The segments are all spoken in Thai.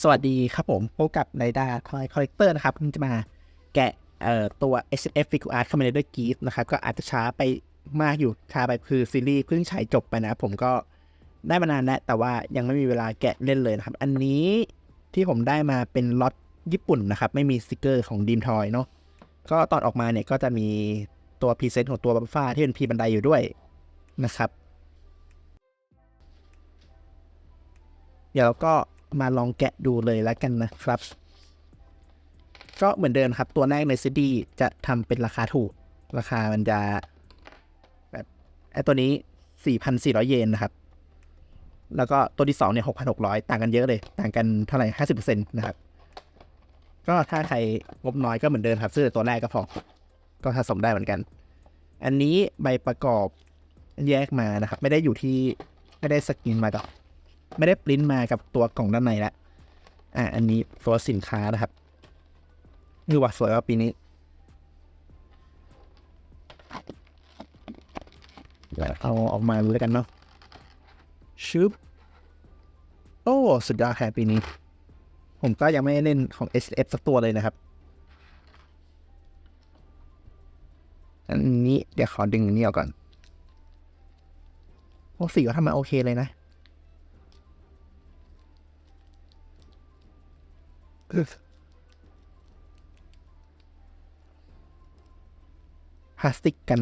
สวัสดีครับผมพบกับไนดาคอยคอลเลกเตอร์นะครับเพิ่จะมาแกะเอ่อตัว H F Figure Art Commander Geek นะครับ ก็อาจจะช้าไปมากอยู่ช้าไปคือซีรีส์เพิ่งฉายจบไปนะ ผมก็ได้มานานแล้ว แต่ว่ายังไม่มีเวลาแกะเล่นเลยนะครับ อันนี้ที่ผมได้มาเป็นล็อตญี่ปุ่นนะครับ ไม่มีสติกเกอร์ของดีมทอยเนาะก็ตอนออกมาเนี่ยก็จะมีตัวพรีเซนต์ของตัวบัฟฟ้าที่เป็นพีบันไดอยู่ด้วยนะครับเดี๋ยวก็ มาลองแกะดูเลยแล้วกันนะครับ ก็เหมือนเดิมครับ ตัวแรกในซีดีจะทำเป็นราคาถูก ราคามันจะแบบไอตัวนี้ 4,400 เยนนะครับ แล้วก็ตัวที่2เนี่ย 6,600 ต่างกันเยอะเลย ต่างกันเท่าไหร่ 50%นะครับ ก็ถ้าใครงบน้อยก็เหมือนเดิมครับ ซื้อแต่ตัวแรกก็พอ ก็สะสมได้เหมือนกัน อันนี้ใบประกอบแยกมานะครับ ไม่ได้อยู่ที่ไม่ได้สกรีนมากับ ไม่ได้ปริ้นมากับตัวกล่องด้านในแล้วอ่าอันนี้ตัวสินค้านะครับคือว่าสวยว่าปีนี้เอาออกมาดูแล้วกันเนาะชึบโอ้สุดยอดแค่ปีนี้ ผมก็ยังไม่ได้เล่นของ SF สักตัวเลยนะครับ อันนี้เดี๋ยวขอดึงอันนี้ออกก่อนโอ้สีก็ทำมาโอเคเลยนะ พลาสติกกัน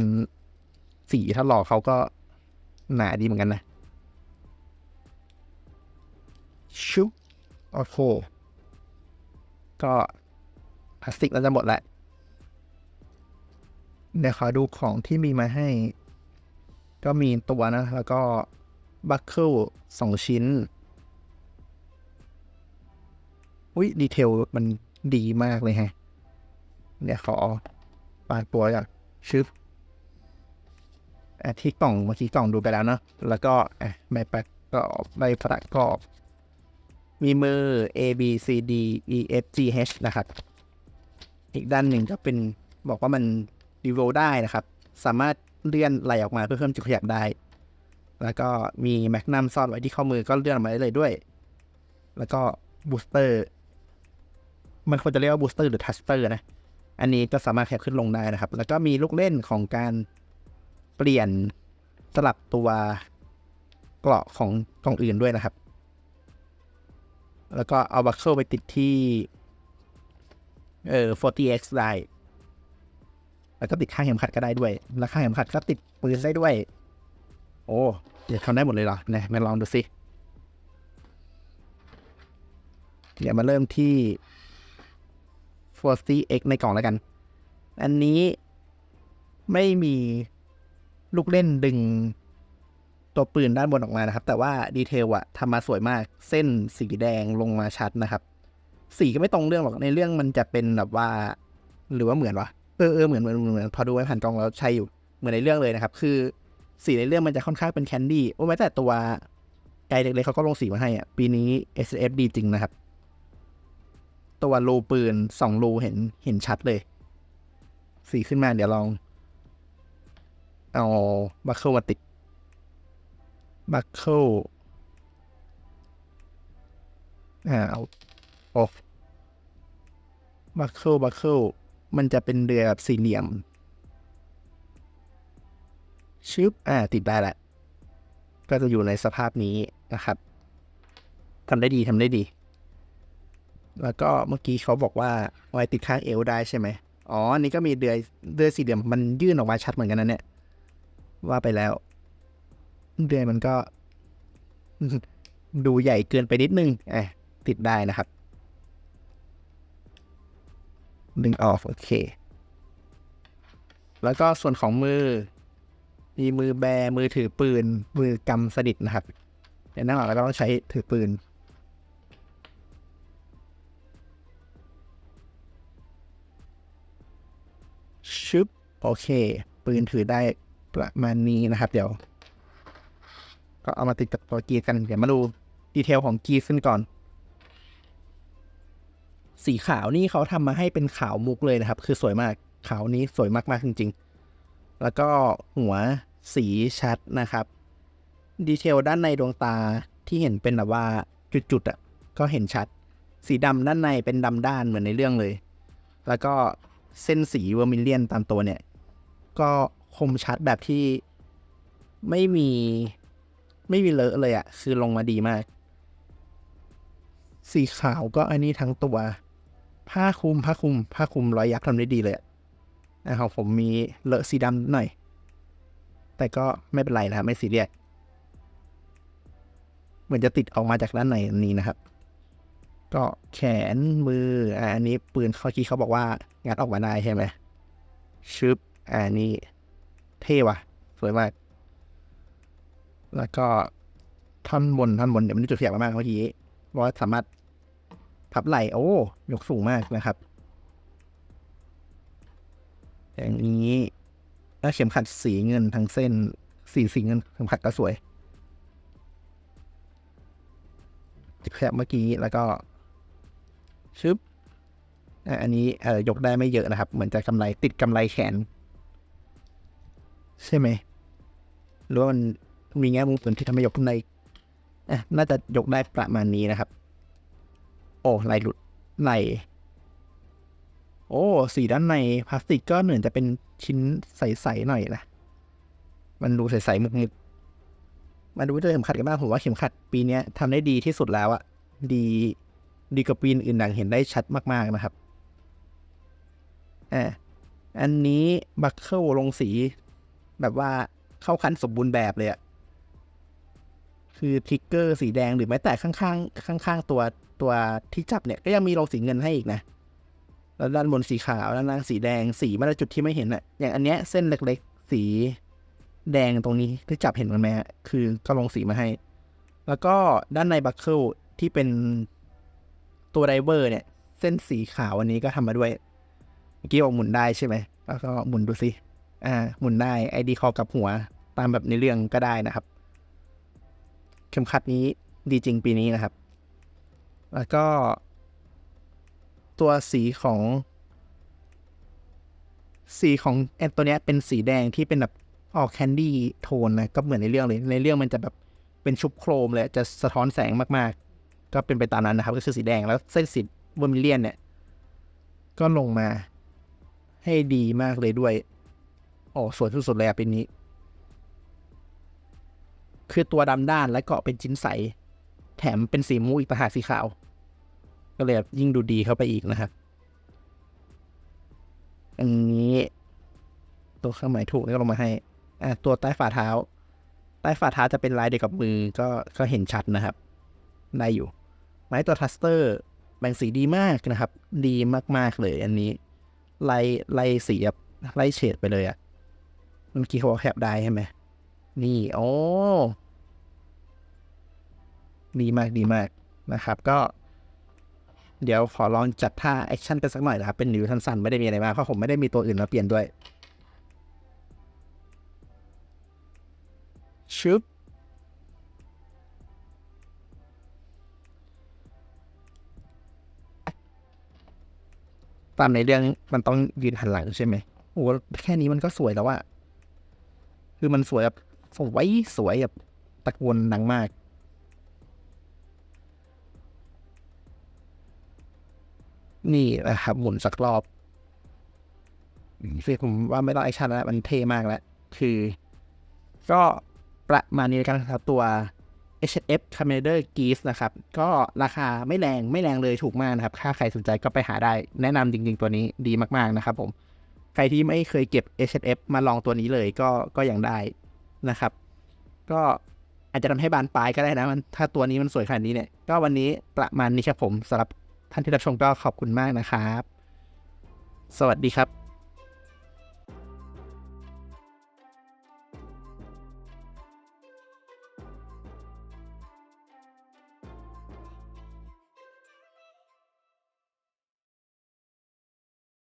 สีถ้าหลอกเขาก็หนาดีเหมือนกันนะ ชุบโอ้โหก็พลาสติกเราจะหมดแล้วเดี๋ยวขอดูของที่มีมาให้ ก็มีตัวนะ แล้วก็บัคเคิลสองชิ้น อุ้ยดีเทลมันดีมากเลยฮะเดี๋ยขอปาดตัวจากชึบอะที่กล่องเมื่อกี้กล่องดูไปแล้วเนาะแล้วก็อะใบประกอบใบประกอบ มีมือ A B C D E F G H นะครับ อีกด้านหนึ่งก็เป็นบอกว่ามันรีโวได้นะครับ สามารถเลื่อนไหลออกมาเพื่อเพิ่มจุดขยับได้ แล้วก็มีแมกนัมซ่อนไว้ที่ข้อมือก็เลื่อนออกมาได้เลยด้วย แล้วก็บูสเตอร์ มันควรจะเรียกว่าบูสเตอร์หรือทัสเตอร์นะ อันนี้ก็สามารถแคปขึ้นลงได้นะครับ แล้วก็มีลูกเล่นของการเปลี่ยนสลับตัวเกราะของกล่องอื่นด้วยนะครับ แล้วก็เอาบัคเคิลไปติดที่เอ่อ 40x ได้ แล้วก็ติดข้างเข็มขัดก็ได้ด้วย แล้วข้างเข็มขัดก็ติดปืนได้ด้วย โอ้ เดี๋ยวทำได้หมดเลยเหรอนี่ยมาลองดูสิ เดี๋ยวมาเริ่มที่ 40x ในกล่องแล้วกัน อันนี้ไม่มีลูกเล่นดึงตัวปืนด้านบนออกมานะครับ แต่ว่าดีเทลอะทำมาสวยมาก เส้นสีแดงลงมาชัดนะครับ สีก็ไม่ตรงเรื่องหรอกในเรื่องมันจะเป็นแบบว่า หรือว่าเหมือนวะเออเออเหมือนเหมือนเหมือนพอดูไว้ผ่านกล้องแล้วใช่อยู่เหมือนในเรื่องเลยนะครับ คือสีในเรื่องมันจะค่อนข้างเป็นแคนดี้โอ้แม้แต่ตัวไกด์เล็กๆเขาก็ลงสีมาให้อะปีนี้ S F ดีจริงนะครับ ตัวรูปืนสองรูเห็นเห็นชัดเลย สีขึ้นมาเดี๋ยวลอง เอาบัคเคิลมาติดบัคเคิลอ่าเอาโอ้บัคเคิลบัคเคิลมันจะเป็นเรือแบบสี่เหลี่ยม ชึบ อ่า ติดได้แหละ ก็จะอยู่ในสภาพนี้นะครับทำได้ดีทำได้ดี แล้วก็เมื่อกี้เขาบอกว่าไว้ติดข้างเอวได้ใช่ไหมอ๋อนนี้ก็มีเดือยเดือยสี่เหลี่ยมมันยื่นออกมาชัดเหมือนกันนะเนี่ย ว่าไปแล้ว เดือยมันก็ ดูใหญ่เกินไปนิดนึงอะติดได้นะครับ ดึงออก โอเค แล้วก็ส่วนของมือ มีมือแบมือถือปืน มือกำสดิดนะครับเดี๋ยวนั่งหลังแล้วก็ต้องใช้ถือปืน ชึบโอเค ปืนถือได้ประมาณนี้นะครับ เดี๋ยว ก็เอามาติดกับตัวกีกันเดี๋ยวมาดูดีเทลของกีขึ้นก่อน สีขาวนี่เขาทำมาให้เป็นขาวมุกเลยนะครับ คือสวยมากขาวนี้สวยมากๆจริง ๆ แล้วก็หัวสีชัดนะครับดีเทลด้านในดวงตาที่เห็นเป็นแบบว่าจุดๆอะก็เห็นชัด สีดำด้านในเป็นดำด้านเหมือนในเรื่องเลย แล้วก็ เส้นสีเวอร์มิเลียนตามตัวเนี่ย ก็คมชัดแบบที่ไม่มีไม่มีเลอะเลยอะ่ะคือลงมาดีมาก สีขาวก็อันนี้ทั้งตัว ผ้าคลุมผ้าคลุมผ้าคลุมรอยยักษ์ทำได้ดีเลยนะครับผมมีเลอะสีดำหน่อย แต่ก็ไม่เป็นไรนะครับไม่ซีเรียสเหมือนจะติดออกมาจากด้านในนี้นะครับ ก็แขนมืออันนี้ปืนเขากี้เขาบอกว่างัดออกมาได้ใช่ไหมชึบอ่านี่เท่ว่ะ สวยมาก แล้วก็ท่อนบนท่อนบนเดี๋ยวมันจุดเสียบมากเมื่อกี้ว่าสามารถพับไหลโอ้ยกสูงมากนะครับอย่างนี้แล้วเข็มขัดสีเงินทั้งเส้นสีสีเงินเข็มขัดก็สวยแคบเมื่อกี้แล้วก็ ชึบอันนี้เออยกได้ไม่เยอะนะครับ เหมือนจะกำไรติดกำไรแขน ใช่ไหมหรือว่ามันมีแง่มุมอื่นที่ทำให้ยกขึ้นได้อะน่าจะยกได้ประมาณนี้นะครับ โอ้ไหลหลุดไหลโอ้ สีด้านในพลาสติกก็เหมือนจะเป็นชิ้นใสๆหน่อยนะ มันดูใสๆมึกๆมาดูตัวเข็มขัดกันบ้างผมว่าเข็มขัดปีนี้ทำได้ดีที่สุดแล้วอะดี ดีกว่าปีอื่นดังเห็นได้ชัดมากๆนะครับอ่าอันนี้บัคเคิลลงสี แบบว่าเข้าคันสมบูรณ์แบบเลยอะคือทริกเกอร์สีแดงหรือแม้แต่ข้างๆข้างๆตัวตัวที่จับเนี่ยก็ยังมีลงสีเงินให้อีกนะแล้วด้านบนสีขาวด้านล่างสีแดงสีมาจากจุดที่ไม่เห็นอะอย่างอันเนี้ยเส้นเล็กๆ สีแดงตรงนี้ที่จับเห็นมันไหมคือก็ลงสีมาให้ แล้วก็ด้านในบัคเคิลที่เป็น ตัวไดเวอร์เนี่ย เส้นสีขาวอันนี้ก็ทำมาด้วย เมื่อกี้บอกหมุนได้ใช่ไหมแล้วก็หมุนดูสิอ่าหมุนได้ไอดีคอกับหัวตามแบบในเรื่องก็ได้นะครับ เข็มขัดนี้ดีจริงปีนี้นะครับ แล้วก็ ตัวสีของ สีของแอนตัวเนี้ยเป็นสีแดงที่เป็นแบบออกแคนดี้โทนนะก็เหมือนในเรื่องเลย ในเรื่องมันจะแบบเป็นชุบโครมเลยจะสะท้อนแสงมาก ก็เป็นไปตามนั้นนะครับ ก็คือสีแดงแล้วเส้นสีเวอร์มิเลียนเนี่ย ก็ลงมาให้ดีมากเลยด้วยโอ้สวยสุดๆเลยอะเป็นนี้ คือตัวดำด้านและเกาะเป็นชิ้นใส แถมเป็นสีมูอีกต่างหาสีขาว ก็เลยยิ่งดูดีเข้าไปอีกนะครับอันนี้ ตัวเครื่องหมายถูกนี่ก็ลงมาให้อะตัวใต้ฝ่าเท้า ใต้ฝ่าเท้าจะเป็นลายเดียวกับมือก็ก็เห็นชัดนะครับ ได้อยู่ ไม้ตัวทัสเตอร์แบ่งสีดีมากนะครับ ดีมากๆเลยอันนี้ไล่ไล่สีแบบไล่เฉดไปเลยอะ่ะเมื่อกี้เขาบอกแคบได้ใช่ไหมนี่โอ้ดีมากดีมากนะครับ ก็ เดี๋ยวขอลองจัดท่าแอคชั่นกันสักหน่อยนะครับ เป็นนิวสั้นๆไม่ได้มีอะไรมากเพราะผมไม่ได้มีตัวอื่นมาเปลี่ยนด้วยชึบ ตามในเรื่องมันต้องยืนหันหลังใช่ไหมโอ้โหแค่นี้มันก็สวยแล้วอะคือมันสวยแบบสวยสวยแบบตะโกนดังมาก นี่นะครับหมุนสักรอบคือผมว่าไม่ต้องแอคชั่นแล้วมันเท่มากแล้ว คือ ก็ประมาณนี้กันครับตัว H&F Commander Geese นะครับ ก็ราคาไม่แรงไม่แรงเลยถูกมากนะครับ ถ้าใครสนใจก็ไปหาได้ แนะนำจริง ๆ ตัวนี้ดีมาก ๆ นะครับผม ใครที่ไม่เคยเก็บ H&F มาลองตัวนี้เลยก็ก็ยังได้นะครับ ก็อาจจะทำให้บานปลายก็ได้นะมันถ้าตัวนี้มันสวยขนาดนี้เนี่ย ก็วันนี้ประมาณนี้ครับผมสำหรับท่านที่รับชมก็ขอบคุณมากนะครับ สวัสดีครับ